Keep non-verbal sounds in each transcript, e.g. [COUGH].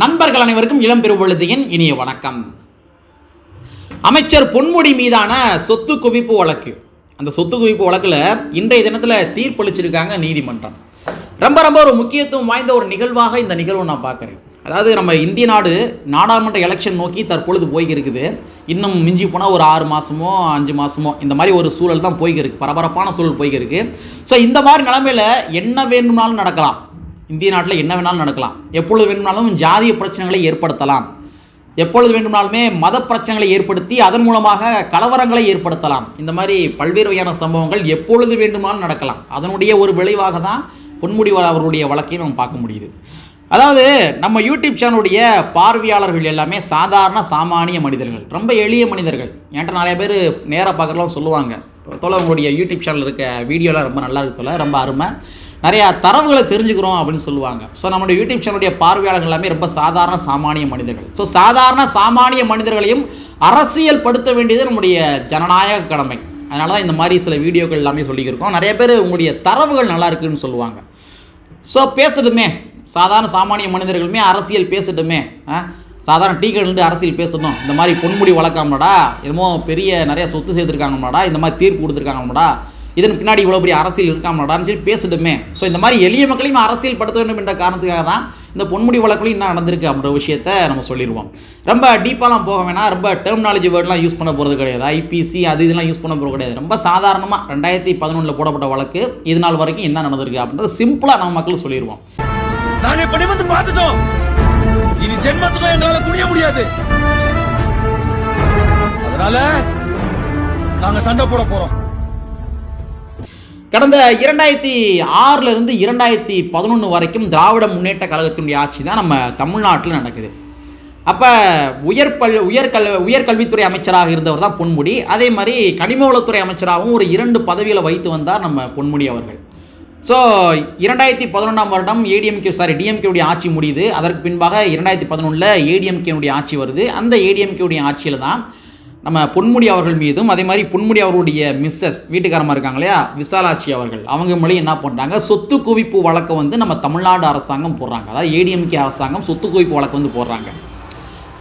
நண்பர்கள் அனைவருக்கும் இளம் பெருவழுதியின் இனிய வணக்கம். அமைச்சர் பொன்முடி மீதான சொத்து குவிப்பு வழக்கு. அந்த சொத்து குவிப்பு வழக்கில் இன்றைய தினத்தில் தீர்ப்பளிச்சிருக்காங்க நீதிமன்றம். ரொம்ப ரொம்ப ஒரு முக்கியத்துவம் வாய்ந்த ஒரு நிகழ்வாக இந்த நிகழ்வு நான் பார்க்குறேன். அதாவது நம்ம இந்திய நாடு நாடாளுமன்ற எலெக்ஷன் நோக்கி தற்பொழுது போய்கிருக்குது. இன்னும் மிஞ்சி போனால் ஒரு ஆறு மாதமோ அஞ்சு மாதமோ இந்த மாதிரி ஒரு சூழல் தான் போய்கிருக்கு. பரபரப்பான சூழல் போய்கிருக்கு. ஸோ இந்த மாதிரி நிலமையில் என்ன வேணும்னாலும் நடக்கலாம். இந்திய நாட்டில் என்ன வேணாலும் நடக்கலாம். எப்பொழுது வேணும்னாலும் ஜாதிய பிரச்சனைகளை ஏற்படுத்தலாம். எப்பொழுது வேண்டுமானாலுமே மத பிரச்சனைகளை ஏற்படுத்தி அதன் மூலமாக கலவரங்களை ஏற்படுத்தலாம். இந்த மாதிரி பல்வேறு வகையான சம்பவங்கள் எப்பொழுது வேண்டுமானாலும் நடக்கலாம். அதனுடைய ஒரு விளைவாக தான் பொன்முடி அவருடைய வழக்கையும் நம்ம பார்க்க முடியுது. அதாவது நம்ம யூடியூப் சேனலுடைய பார்வையாளர்கள் எல்லாமே சாதாரண சாமானிய மனிதர்கள். ரொம்ப எளிய மனிதர்கள். என்கிட்ட நிறைய பேர் நேராக பார்க்குறலாம் சொல்லுவாங்க. தோல உங்களுடைய யூடியூப் சேனல் இருக்க வீடியோலாம் ரொம்ப நல்லா இருக்கு தோல ரொம்ப அருமை. நிறையா தரவுகளை தெரிஞ்சுக்கிறோம் அப்படின்னு சொல்லுவாங்க. ஸோ நம்மளுடைய யூடியூப் சேனலுடைய பார்வையாளர்கள் எல்லாமே ரொம்ப சாதாரண சாமானிய மனிதர்கள். ஸோ சாதாரண சாமானிய மனிதர்களையும் அரசியல் படுத்த வேண்டியது நம்முடைய ஜனநாயக கடமை. அதனால தான் இந்த மாதிரி சில வீடியோக்கள் எல்லாமே சொல்லியிருக்கோம். நிறைய பேர் உங்களுடைய தரவுகள் நல்லா இருக்குன்னு சொல்லுவாங்க. ஸோ பேசட்டுமே. சாதாரண சாமானிய மனிதர்களுமே அரசியல் பேசட்டுமே. ஆ? சாதாரண டீ கடையிலிருந்து அரசியல் பேசணும் இந்த மாதிரி பொன்முடி வளர்க்காமடா என்னமோ பெரிய நிறைய சொத்து சேர்த்துருக்காங்கம்மாடா இந்த மாதிரி தீர்ப்பு கொடுத்துருக்காங்கம்மாடா இதன் பின்னாடி இவ்வளோ பெரிய அரசியல் இருக்காமடான்னு சொல்லி பேசிட்டுமே. ஸோ இந்த மாதிரி எளிய மக்களையும் அரசியல் படுத்த வேண்டும் என்ற காரணத்துக்காக தான் இந்த பொன்முடி வழக்குலையும் என்ன நடந்திருக்கு அப்படின்ற விஷயத்த நம்ம சொல்லிடுவோம் ரொம்ப டீப்பாலாம் போக வேணாம். ரொம்ப டெர்மினாலஜி வேர்ட்லாம் யூஸ் பண்ண போகிறது கிடையாது. ஐபிசி அது இதெல்லாம் யூஸ் பண்ண போகிறது கிடையாது. ரொம்ப சாதாரணமாக ரெண்டாயிரத்தி பதினொன்றில் போடப்பட்ட வழக்கு. இது நாள் வரைக்கும் என்ன நடந்திருக்கு அப்படின்றது சிம்பிளாக நம்ம மக்களுக்கு சொல்லிடுவோம் நாங்க இப்ப பார்த்துட்டோம். இனி ஜென்மத்துக்கும் எங்களால குனிய முடியாது. அதனால நாங்க சண்டை போட போறோம். கடந்த இரண்டாயிரத்தி ஆறிலிருந்து இரண்டாயிரத்தி பதினொன்று வரைக்கும் திராவிட முன்னேற்ற கழகத்தினுடைய ஆட்சி தான் நம்ம தமிழ்நாட்டில் நடக்குது. அப்போ உயர் பல் உயர்கல் உயர்கல்வித்துறை அமைச்சராக இருந்தவர் தான் பொன்முடி. அதே மாதிரி கனிமவளத்துறை அமைச்சராகவும் ஒரு இரண்டு பதவியில் வைத்து வந்தார் நம்ம பொன்முடி அவர்கள். ஸோ இரண்டாயிரத்தி பதினொன்றாம் வருடம் ஏடிஎம்கே சாரி டிஎம்கேவுடைய ஆட்சி முடியுது. அதற்கு பின்பாக இரண்டாயிரத்தி பதினொன்றில் ஏடிஎம்கேனுடைய ஆட்சி வருது. அந்த ஏடிஎம்கேவுடைய ஆட்சியில் தான் நம்ம பொன்முடி அவர்கள் மீதும் அதே மாதிரி பொன்முடி அவர்களுடைய மிஸ்ஸஸ் வீட்டுக்காரமாக இருக்காங்க இல்லையா விசாலாட்சி அவர்கள் அவங்க மேலேயும் என்ன பண்ணுறாங்க சொத்து குவிப்பு வழக்கை வந்து நம்ம தமிழ்நாடு அரசாங்கம் போடுறாங்க. அதாவது ஏடிஎம்கே அரசாங்கம் சொத்து குவிப்பு வழக்கு வந்து போடுறாங்க.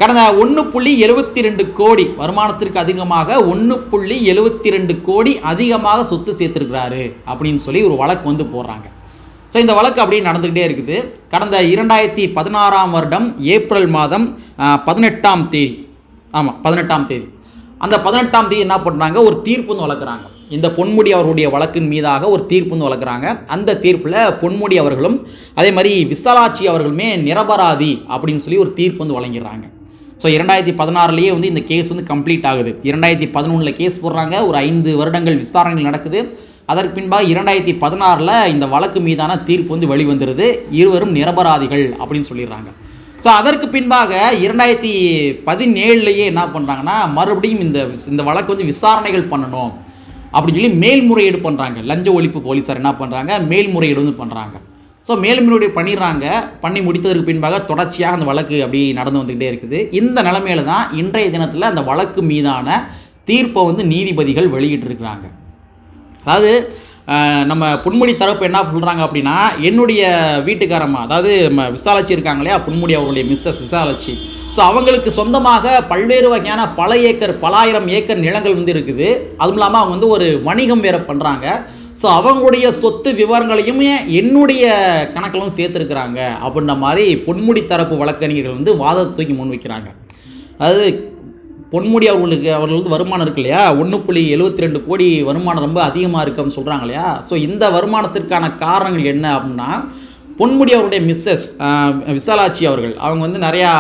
கடந்த ஒன்று புள்ளி எழுபத்தி ரெண்டு கோடி வருமானத்திற்கு அதிகமாக ஒன்று புள்ளி எழுபத்தி ரெண்டு கோடி அதிகமாக சொத்து சேர்த்துருக்கிறாரு அப்படின்னு சொல்லி ஒரு வழக்கு வந்து போடுறாங்க. ஸோ இந்த வழக்கு அப்படியே நடந்துக்கிட்டே இருக்குது. கடந்த இரண்டாயிரத்தி பதினாறாம் வருடம் ஏப்ரல் மாதம் பதினெட்டாம் தேதி ஆமாம் பதினெட்டாம் தேதி. அந்த பதினெட்டாம் தேதி என்ன பண்ணுறாங்க ஒரு தீர்ப்பு வந்து வளர்க்குறாங்க. இந்த பொன்முடி அவர்களுடைய வழக்கின் மீதாக ஒரு தீர்ப்பு வந்து வளர்க்குறாங்க. அந்த தீர்ப்பில் பொன்முடி அவர்களும் அதே மாதிரி விசாலாட்சி அவர்களுமே நிரபராதி அப்படின்னு சொல்லி ஒரு தீர்ப்பு வந்து வழங்கிடுறாங்க. ஸோ இரண்டாயிரத்தி பதினாறுலேயே வந்து இந்த கேஸ் வந்து கம்ப்ளீட் ஆகுது. இரண்டாயிரத்தி பதினொன்றில் கேஸ் போடுறாங்க. ஒரு ஐந்து வருடங்கள் விசாரணைகள் நடக்குது. அதற்கு பின்பாக இரண்டாயிரத்தி பதினாறில் இந்த வழக்கு மீதான தீர்ப்பு வந்து வெளிவந்துருது. இருவரும் நிரபராதிகள் அப்படின்னு சொல்லிடுறாங்க. ஸோ அதற்கு பின்பாக இரண்டாயிரத்தி பதினேழுலேயே என்ன பண்ணுறாங்கன்னா மறுபடியும் இந்த இந்த வழக்கு வந்து விசாரணைகள் பண்ணணும் அப்படின்னு சொல்லி மேல்முறையீடு பண்ணுறாங்க லஞ்ச ஒழிப்பு போலீஸார் என்ன பண்ணுறாங்க மேல்முறையீடு வந்து பண்ணுறாங்க ஸோ மேல்முறையீடு பண்ணிடுறாங்க. பண்ணி முடித்ததற்கு பின்பாக தொடர்ச்சியாக அந்த வழக்கு அப்படி நடந்து வந்துக்கிட்டே இருக்குது. இந்த நிலைமையில தான் இன்றைய தினத்தில் அந்த வழக்கு மீதான தீர்ப்பை வந்து நீதிபதிகள் வெளியிட்டிருக்கிறாங்க. அதாவது நம்ம பொன்முடி தரப்பு என்ன சொல்கிறாங்க அப்படின்னா என்னுடைய வீட்டுக்காரம்மா அதாவது நம்ம விசாலாட்சி இருக்காங்க இல்லையா பொன்முடி அவருடைய மிஸ்ஸஸ் விசாலாட்சி. ஸோ அவங்களுக்கு சொந்தமாக பல்வேறு வகையான பல ஏக்கர் பலாயிரம் ஏக்கர் நிலங்கள் வந்து இருக்குது. அதுவும் இல்லாமல் அவங்க வந்து ஒரு வணிகம் வேறு பண்ணுறாங்க ஸோ அவங்களுடைய சொத்து விவரங்களையும் என்னுடைய கணக்கிலும் சேர்த்துருக்குறாங்க. அப்படின்ற மாதிரி பொன்முடி தரப்பு வழக்கறிஞர்கள் வந்து வாதத்தை தூக்கி முன்வைக்கிறாங்க அதாவது பொன்முடி அவர்களுக்கு அவர்கள் வந்து வருமானம் இருக்கு இல்லையா? ஒன்று புள்ளி எழுபத்தி ரெண்டு கோடி வருமானம் ரொம்ப அதிகமாக இருக்குன்னு சொல்கிறாங்க இல்லையா? ஸோ இந்த வருமானத்திற்கான காரணங்கள் என்ன அப்படின்னா பொன்முடி அவருடைய மிஸ்ஸஸ் விசாலாட்சி அவர்கள் அவங்க வந்து நிறையா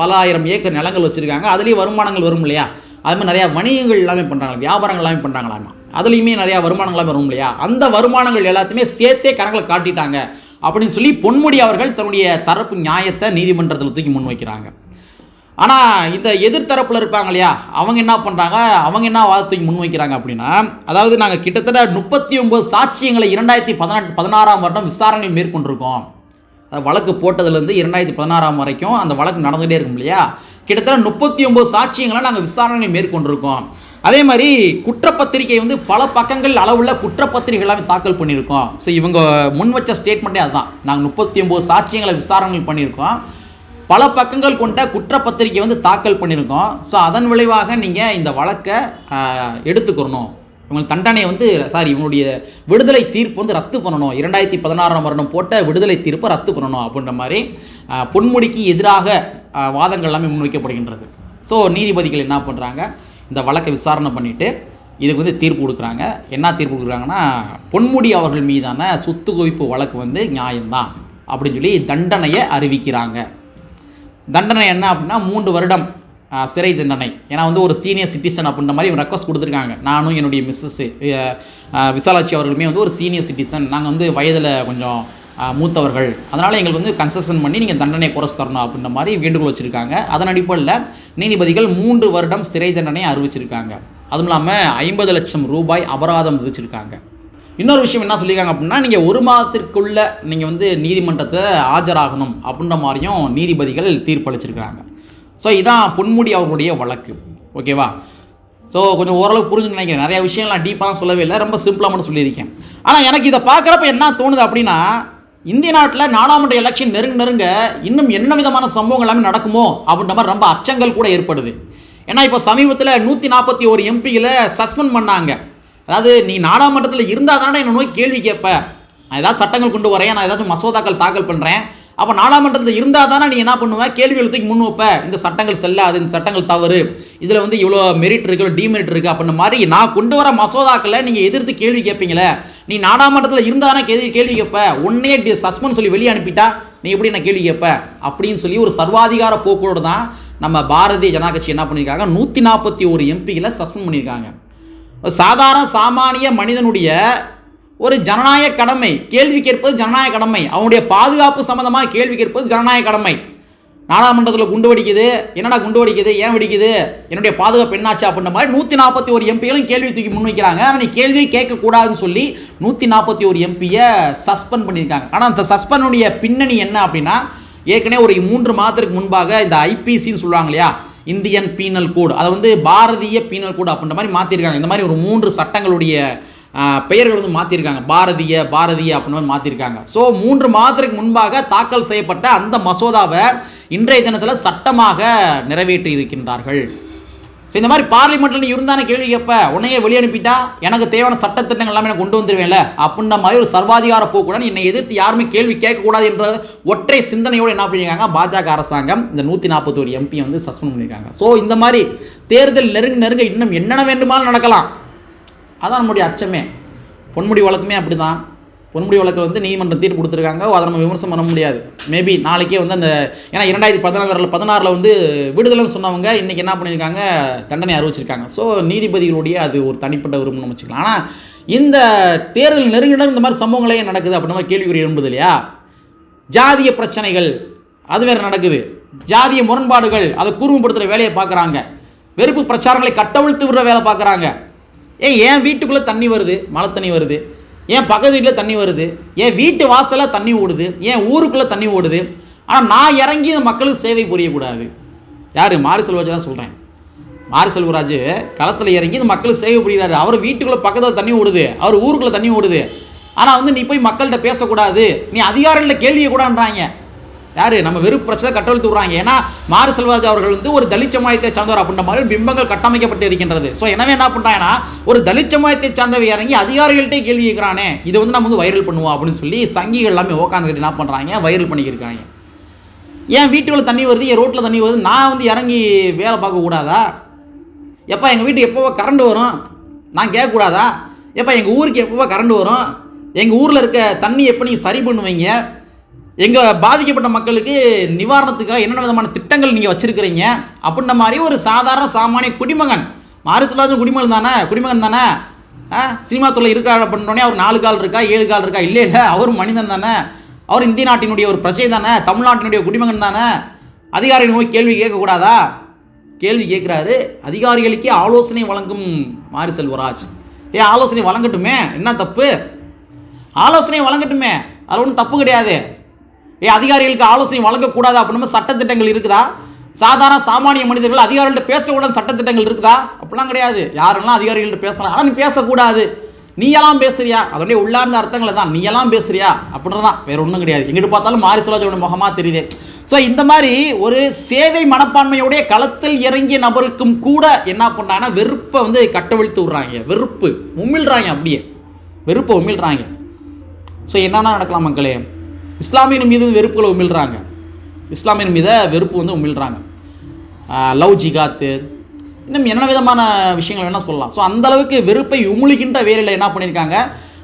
பல ஆயிரம் ஏக்கர் நிலங்கள் வச்சுருக்காங்க. அதுலேயும் வருமானங்கள் வரும் இல்லையா? அது மாதிரி நிறையா வணிகங்கள் எல்லாமே பண்ணுறாங்க வியாபாரங்கள் எல்லாமே பண்ணுறாங்களாமா அதுலேயுமே நிறையா வருமானங்கள் வரும் இல்லையா? அந்த வருமானங்கள் எல்லாத்தையுமே சேர்த்தே கணக்கில் காட்டிட்டாங்க அப்படின்னு சொல்லி பொன்முடி அவர்கள் தன்னுடைய தரப்பு நியாயத்தை நீதிமன்றத்தில் தூக்கி முன்வைக்கிறாங்க ஆனால் இந்த எதிர்த்தரப்பில் இருப்பாங்க இல்லையா அவங்க என்ன பண்ணுறாங்க அவங்க என்ன வாதத்தை முன்வைக்கிறாங்க அப்படின்னா அதாவது நாங்கள் கிட்டத்தட்ட முப்பத்தி ஒம்பது சாட்சியங்களை இரண்டாயிரத்தி பதினெட்டு பதினாறாம் வருடம் விசாரணை மேற்கொண்டிருக்கோம். வழக்கு போட்டதுலேருந்து இரண்டாயிரத்தி பதினாறாம் வரைக்கும் அந்த வழக்கு நடந்துகிட்டே இருக்கும் இல்லையா? கிட்டத்தட்ட முப்பத்தி ஒம்பது சாட்சியங்களை நாங்கள் விசாரணை மேற்கொண்டிருக்கோம். அதே மாதிரி குற்றப்பத்திரிகை வந்து பல பக்கங்கள் அளவுள்ள குற்றப்பத்திரிகை எல்லாமே தாக்கல் பண்ணியிருக்கோம். ஸோ இவங்க முன் வச்ச ஸ்டேட்மெண்ட்டே அதுதான். நாங்கள் முப்பத்தி ஒம்பது சாட்சியங்களை விசாரணை பண்ணியிருக்கோம். பல பக்கங்கள் கொண்ட குற்றப்பத்திரிக்கை வந்து தாக்கல் பண்ணியிருக்கோம். ஸோ அதன் விளைவாக நீங்கள் இந்த வழக்கை எடுத்துக்கிறணும் இவங்க தண்டனை வந்து சாரி இவங்களுடைய விடுதலை தீர்ப்பு வந்து ரத்து பண்ணணும். இரண்டாயிரத்தி பதினாறாம் வருடம் போட்ட விடுதலை தீர்ப்பை ரத்து பண்ணணும் அப்படின்ற மாதிரி பொன்முடிக்கு எதிராக வாதங்கள் எல்லாமே முன்வைக்கப்படுகின்றது. ஸோ நீதிபதிகள் என்ன பண்ணுறாங்க இந்த வழக்கை விசாரணை பண்ணிவிட்டு இதுக்கு வந்து தீர்ப்பு கொடுக்குறாங்க. என்ன தீர்ப்பு கொடுக்குறாங்கன்னா பொன்முடி அவர்கள் மீதான சொத்து குவிப்பு வழக்கு வந்து நியாயம்தான் அப்படின்னு சொல்லி தண்டனையை அறிவிக்கிறாங்க. தண்டனை என்ன அப்படின்னா மூன்று வருடம் சிறை தண்டனை. ஏன்னா வந்து ஒரு சீனியர் சிட்டிசன் அப்படின்ற மாதிரி இவங்க ரெக்வஸ்ட் கொடுத்துருக்காங்க. நானும் என்னுடைய மிஸ்ஸஸ் விசாலாட்சி அவர்களுமே வந்து ஒரு சீனியர் சிட்டிசன் நாங்கள் வந்து வயதில் கொஞ்சம் மூத்தவர்கள். அதனால் எங்களுக்கு வந்து கன்செஷன் பண்ணி நீங்கள் தண்டனை குறைச்சு தரணும் அப்படின்ற மாதிரி வேண்டுகோள் வச்சுருக்காங்க. அதன் அடிப்படையில் நீதிபதிகள் மூன்று வருடம் சிறை தண்டனை அறிவிச்சிருக்காங்க. அதுவும் இல்லாமல் ஐம்பது லட்சம் ரூபாய் அபராதம் விதிச்சிருக்காங்க. இன்னொரு விஷயம் என்ன சொல்லியிருக்காங்க அப்படின்னா நீங்கள் ஒரு மாதத்திற்குள்ளே நீங்கள் வந்து நீதிமன்றத்தை ஆஜராகணும் அப்படின்ற மாதிரியும் நீதிபதிகள் தீர்ப்பளிச்சிருக்கிறாங்க. ஸோ இதான் பொன்முடி அவர்களுடைய வழக்கு. ஓகேவா ஸோ கொஞ்சம் ஓரளவு புரிஞ்சு நினைக்கிறேன். நிறைய விஷயம்லாம் டீப்பாக சொல்லவே இல்லை. ரொம்ப சிம்பிளாக மட்டும் சொல்லியிருக்கேன். ஆனால் எனக்கு இதை பார்க்குறப்ப என்ன தோணுது அப்படின்னா இந்திய நாட்டில் நாடாளுமன்ற எலெக்ஷன் நெருங்க நெருங்க இன்னும் என்ன விதமான சம்பவங்கள் எல்லாமே நடக்குமோ அப்படின்ற மாதிரி ரொம்ப அச்சங்கள் கூட ஏற்படுது. ஏன்னா இப்போ சமீபத்தில் நூற்றி நாற்பத்தி ஒரு எம்பிகளை சஸ்பெண்ட் பண்ணாங்க. அதாவது நீ நாடாமன்றத்தில் இருந்தால் தானே என்ன நோய் கேள்வி கேட்ப. நான் ஏதாவது சட்டங்கள் கொண்டு வரேன் நான் ஏதாவது மசோதாக்கள் தாக்கல் பண்ணுறேன் அப்போ நாடாமன்றத்தில் இருந்தால் தானே நீ என்ன பண்ணுவேன் கேள்விகள் தூக்கி முன் வைப்ப. இந்த சட்டங்கள் செல்லாது இந்த சட்டங்கள் தவறு. இதில் வந்து இவ்வளோ மெரிட் இருக்கு டிமெரிட் இருக்குது அப்படின்ற மாதிரி நான் கொண்டு வர மசோதாக்களை நீங்கள் எதிர்த்து கேள்வி கேட்பீங்களே? நீ நாடாமன்றத்தில் இருந்தால் தானே கேள்வி கேள்வி கேட்ப. உன்னையே சஸ்பெண்ட் சொல்லி வெளியே அனுப்பிட்டா நீ எப்படி நான் கேள்வி கேட்ப? அப்படின்னு சொல்லி ஒரு சர்வாதிகார போக்கோடு தான் நம்ம பாரதிய ஜனதா கட்சி என்ன பண்ணியிருக்காங்க? நூற்றி நாற்பத்தி ஒரு எம்பிகளை சஸ்பெண்ட் பண்ணியிருக்காங்க. சாதாரண சாமானிய மனிதனுடைய ஒரு ஜனநாயக கடமை கேள்வி கேட்பது ஜனநாயக கடமை அவனுடைய பாதுகாப்பு சம்மந்தமாக கேள்வி கேட்பது ஜனநாயக கடமை. நாடாளுமன்றத்தில் குண்டு வெடிக்குது என்னடா குண்டு வெடிக்குது ஏன் வெடிக்குது என்னுடைய பாதுகாப்பு என்னாச்சு அப்படின்ற மாதிரி நூற்றி நாற்பத்தி ஒரு எம்பிகளும் கேள்வி தூக்கி முன்வைக்கிறாங்க ஆனால் நீ கேள்வியை கேட்கக்கூடாதுன்னு சொல்லி நூற்றி நாற்பத்தி ஒரு எம்பியை சஸ்பெண்ட் பண்ணியிருக்காங்க. ஆனால் அந்த சஸ்பெண்டுடைய பின்னணி என்ன அப்படின்னா ஏற்கனவே ஒரு மூன்று மாதத்துக்கு முன்பாக இந்த ஐபிசின்னு சொல்லுவாங்க இல்லையா இந்தியன் பீனல் கோடு. அதை வந்து பாரதிய பீனல் கோடு அப்படின்ற மாதிரி மாற்றிருக்காங்க இந்த மாதிரி ஒரு மூன்று சட்டங்களுடைய பெயர்கள் வந்து மாற்றிருக்காங்க பாரதிய பாரதிய அப்படின்னு மாதிரி மாற்றிருக்காங்க ஸோ மூன்று மாதத்துக்கு முன்பாக தாக்கல் செய்யப்பட்ட அந்த மசோதாவை இன்றைய தினத்தில் சட்டமாக நிறைவேற்றி இருக்கின்றார்கள் ஸோ இந்த மாதிரி பார்லிமெண்ட்டில் நீ கேள்வி கேட்ப உன்னையே வெளியே அனுப்பிட்டா எனக்கு தேவையான சட்டத்திட்டங்கள் எல்லாமே நான் கொண்டு வந்துருவேன்ல? அப்படின்ற மாதிரி ஒரு சர்வாதிகார போக்குடன் என்னை எதிர்த்து யாருமே கேள்வி கேட்கக்கூடாது என்ற ஒற்றை சிந்தனையோடு என்ன பண்ணியிருக்காங்க? பாஜக அரசாங்கம் இந்த நூற்றி நாற்பத்தோரு எம்பி வந்து சஸ்பெண்ட் பண்ணியிருக்காங்க. ஸோ இந்த மாதிரி தேர்தல் நெருங்க நெருங்க இன்னும் என்னென்ன வேண்டுமானாலும் நடக்கலாம். அதான் நம்முடைய அச்சமே. பொன்முடி வழக்குமே அப்படி தான் பொன்முடி வழக்கு வந்து நீதிமன்றம் தீர்ப்பு கொடுத்துருக்காங்க. அதை நம்ம விமர்சனம் பண்ண முடியாது. மேபி நாளைக்கே வந்து அந்த ஏன்னா இரண்டாயிரத்தி பதினாறில் பதினாறில் வந்து விடுதலைன்னு சொன்னவங்க இன்றைக்கி என்ன பண்ணியிருக்காங்க? தண்டனை அறிவிச்சிருக்காங்க. ஸோ நீதிபதிகளுடைய அது ஒரு தனிப்பட்ட விரும்பணும் வச்சுக்கலாம். ஆனால் இந்த தேர்தல் நெருங்கிடம் இந்த மாதிரி சம்பவங்களே நடக்குது அப்படின்ற மாதிரி கேள்விக்குறி எழும்புது இல்லையா? ஜாதிய பிரச்சனைகள் அது வேறு நடக்குது. ஜாதிய முரண்பாடுகள் அதை கூர்மைப்படுத்துகிற வேலையை பார்க்குறாங்க. வெறுப்பு பிரச்சாரங்களை கட்டவிழ்த்து விடுற வேலை பார்க்குறாங்க. ஏன் ஏன் வீட்டுக்குள்ளே தண்ணி வருது? மழை தண்ணி வருது. ஏன் பக்கத்து வீட்டில் தண்ணி வருது? ஏன் வீட்டு வாசலில் தண்ணி ஓடுது? ஏன் ஊருக்குள்ளே தண்ணி ஓடுது? ஆனால் நான் இறங்கி இந்த மக்களுக்கு சேவை புரியக்கூடாது. யார்? மாரி செல்வராஜ் தான் சொல்கிறேன் மாரி செல்வராஜ் களத்தில் இறங்கி இந்த மக்களுக்கு சேவை புரிகிறாரு அவர் வீட்டுக்குள்ளே பக்கத்தில் தண்ணி ஓடுது. அவர் ஊருக்குள்ளே தண்ணி ஓடுது. ஆனால் வந்து நீ போய் மக்கள்கிட்ட பேசக்கூடாது. நீ அதிகாரிகிட்ட கேள்வியை கூடான்றாங்க. யார்? நம்ம வெறுப்பு பிரச்சனை கட்டவிழ்த்து விடுறாங்க. ஏன்னா மாறு செல்வராஜ் அவர்கள் வந்து ஒரு தலித் சமுதாயத்தை சார்ந்தவர் அப்படின்ற மாதிரி பிம்பங்கள் கட்டமைக்கப்பட்டு இருக்கின்றது. ஸோ எனவே என்ன பண்ணுறாங்கன்னா ஒரு தலித் சமுதாயத்தை சார்ந்தவை இறங்கி அதிகாரிகள்கிட்டே கேள்வி கேட்குறானே இதை வந்து நம்ம வந்து வைரல் பண்ணுவோம் அப்படின்னு சொல்லி சங்கிகள் எல்லாமே உட்காந்துக்கிட்டு என்ன பண்ணுறாங்க வைரல் பண்ணிக்கிருக்காங்க. ஏன் வீட்டுக்குள்ள தண்ணி வருது? என் ரோட்டில் தண்ணி வருது? நான் வந்து இறங்கி வேலை பார்க்கக்கூடாதா எப்போ எங்கள் வீட்டுக்கு எப்போவோ கரண்ட் வரும். நான் கேட்கக்கூடாதா? எப்போ எங்கள் ஊருக்கு எப்போவோ கரண்ட் வரும். எங்கள் ஊரில் இருக்க தண்ணி எப்போ நீங்கள் சரி பண்ணுவீங்க? எங்கள் பாதிக்கப்பட்ட மக்களுக்கு நிவாரணத்துக்காக என்னென்ன விதமான திட்டங்கள் நீங்கள் வச்சுருக்கிறீங்க? அப்படின்ற மாதிரி ஒரு சாதாரண சாமானிய குடிமகன். மாரிசுலாஜும் குடிமகன் தானே? குடிமகன் தானே? ஆ? சினிமா துறை இருக்கிற பண்ணுறோன்னே அவர் நாலு கால் இருக்கா ஏழு கால் இருக்கா? இல்லை இல்லை. அவர் மனிதன் தானே. அவர் இந்திய நாட்டினுடைய ஒரு பிரஜை தானே. தமிழ்நாட்டினுடைய குடிமகன் தானே. அதிகாரிகள் நோய் கேள்வி கேட்கக்கூடாதா? கேள்வி கேட்குறாரு. அதிகாரிகளுக்கே ஆலோசனை வழங்கும் மாரி செல்வராஜ். ஏ ஆலோசனை வழங்கட்டுமே? என்ன தப்பு? ஆலோசனை வழங்கட்டுமே. அது ஒன்றும் தப்பு கிடையாது. ஏ அதிகாரிகளுக்கு ஆலோசனை வழங்கக்கூடாது? அப்படின்னு சட்டத்திட்டங்கள் இருக்குதா? சாதாரண சாமானிய மனிதர்கள் அதிகாரிகள்ட்ட பேசக்கூடாது சட்டத்திட்டங்கள் இருக்குதா? அப்படிலாம் கிடையாது. யாரெல்லாம் அதிகாரிகள்ட்ட பேசலாம்? ஆனால் நீ பேசக்கூடாது. நீ எல்லாம் பேசுறியா? அதனுடைய உள்ளார்ந்த அர்த்தங்களை தான். நீ எல்லாம் பேசுறியா? அப்படின்றதான் வேற ஒன்றும் கிடையாது. எங்கிட்டு பார்த்தாலும் மாரி செல்வராஜோட முகமாக தெரியுது. ஸோ இந்த மாதிரி ஒரு சேவை மனப்பான்மையோடைய களத்தில் இறங்கிய நபருக்கும் கூட என்ன பண்ணுறாங்கன்னா வெறுப்பை வந்து கட்டவிழ்த்து விடுறாங்க. வெறுப்பு. உமிழ்றாங்க அப்படியே. வெறுப்பை உமிழ்றாங்க. ஸோ என்னென்ன நடக்கலாம் மக்களே? இஸ்லாமியின் மீது வெறுப்புகளை உமிழ்றாங்க. இஸ்லாமியின் மீத வெறுப்பு வந்து உமிழ்கிறாங்க லவ் ஜிகாத்து இன்னும் என்ன விதமான விஷயங்கள் வேணால் சொல்லலாம். ஸோ அந்தளவுக்கு வெறுப்பை உமிழ்கின்ற வேலையில் என்ன பண்ணியிருக்காங்க?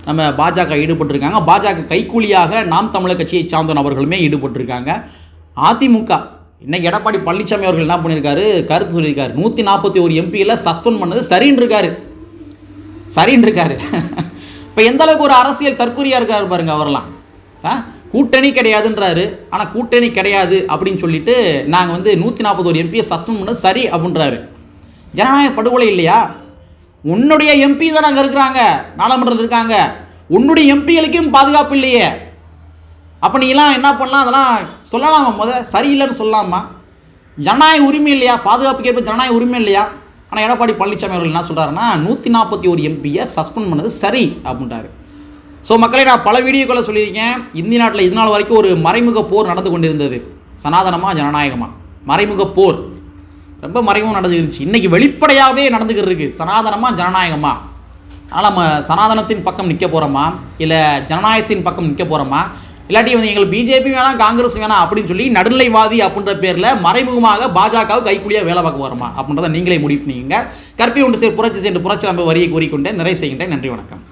நம்ம பாஜக ஈடுபட்டிருக்காங்க. பாஜக கைக்கூலியாக நாம் தமிழர் கட்சியை சார்ந்த நபர்களுமே ஈடுபட்டிருக்காங்க. அதிமுக இன்னைக்கு எடப்பாடி பழனிசாமி அவர்கள் என்ன பண்ணியிருக்காரு? கருத்து சொல்லியிருக்காரு. நூற்றி நாற்பத்தி ஒரு எம்பியில் சஸ்பெண்ட் பண்ணது சரின்னு இருக்காரு சரின்னு இருக்காரு [LAUGHS] இப்போ எந்த அளவுக்கு ஒரு அரசியல் தற்கொலையாக இருக்காரு பாருங்க அவரெல்லாம் ஆ? கூட்டணி கிடையாதுன்றாரு. ஆனால் கூட்டணி கிடையாது அப்படின்னு சொல்லிட்டு நாங்கள் வந்து நூற்றி நாற்பது ஒரு எம்பியை சஸ்பெண்ட் பண்ண சரி அப்படின்றாரு. ஜனநாயக படுகொலை இல்லையா? உன்னுடைய எம்பி தான் அங்கே இருக்கிறாங்க. நாடாளுமன்றத்தில் இருக்காங்க. உன்னுடைய எம்பிகளுக்கும் பாதுகாப்பு இல்லையே. அப்போ நீலாம் என்ன பண்ணலாம்? அதெல்லாம் சொல்லலாமா முத? சரியில்லைன்னு சொல்லலாமா? ஜனநாயக உரிமை இல்லையா? பாதுகாப்புக்கேற்ப ஜனநாயக உரிமை இல்லையா? ஆனால் எடப்பாடி பழனிசாமி அவர்கள் என்ன சொல்கிறாருன்னா நூற்றி நாற்பத்தி ஒரு எம்பியை சஸ்பெண்ட் பண்ணது சரி அப்படின்றாரு. ஸோ மக்களை நான் பல வீடியோக்களை சொல்லியிருக்கேன். இந்திய நாட்டில் இது நாள் வரைக்கும் ஒரு மறைமுக போர் நடந்து கொண்டிருந்தது. சனாதனமாக ஜனநாயகமாக மறைமுக போர். ரொம்ப மறைமுகம் நடந்துருந்துச்சு இன்றைக்கி வெளிப்படையாகவே நடந்துக்கிட்டு இருக்குது சனாதனமாக ஜனநாயகமாக அதனால் நம்ம சனாதனத்தின் பக்கம் நிற்க போகிறோமா இல்லை ஜனநாயகத்தின் பக்கம் நிற்க போகிறோமா இல்லாட்டி வந்து எங்களுக்கு பிஜேபி வேணாம் காங்கிரஸ் வேணாம் அப்படின்னு சொல்லி நடுநிலைவாதி அப்படின்ற பேரில் மறைமுகமாக பாஜகவை கைக்குழியாக வேலை பார்க்க போகிறோமா அப்படின்றத நீங்களே முடிவு பண்ணிக்கங்க. கற்பி ஒன்று சேர் புரட்சி சென்று புரட்சி நம்ம வரியை கூறிக்கொண்டே நிறைவு செய்கின்றேன். நன்றி வணக்கம்.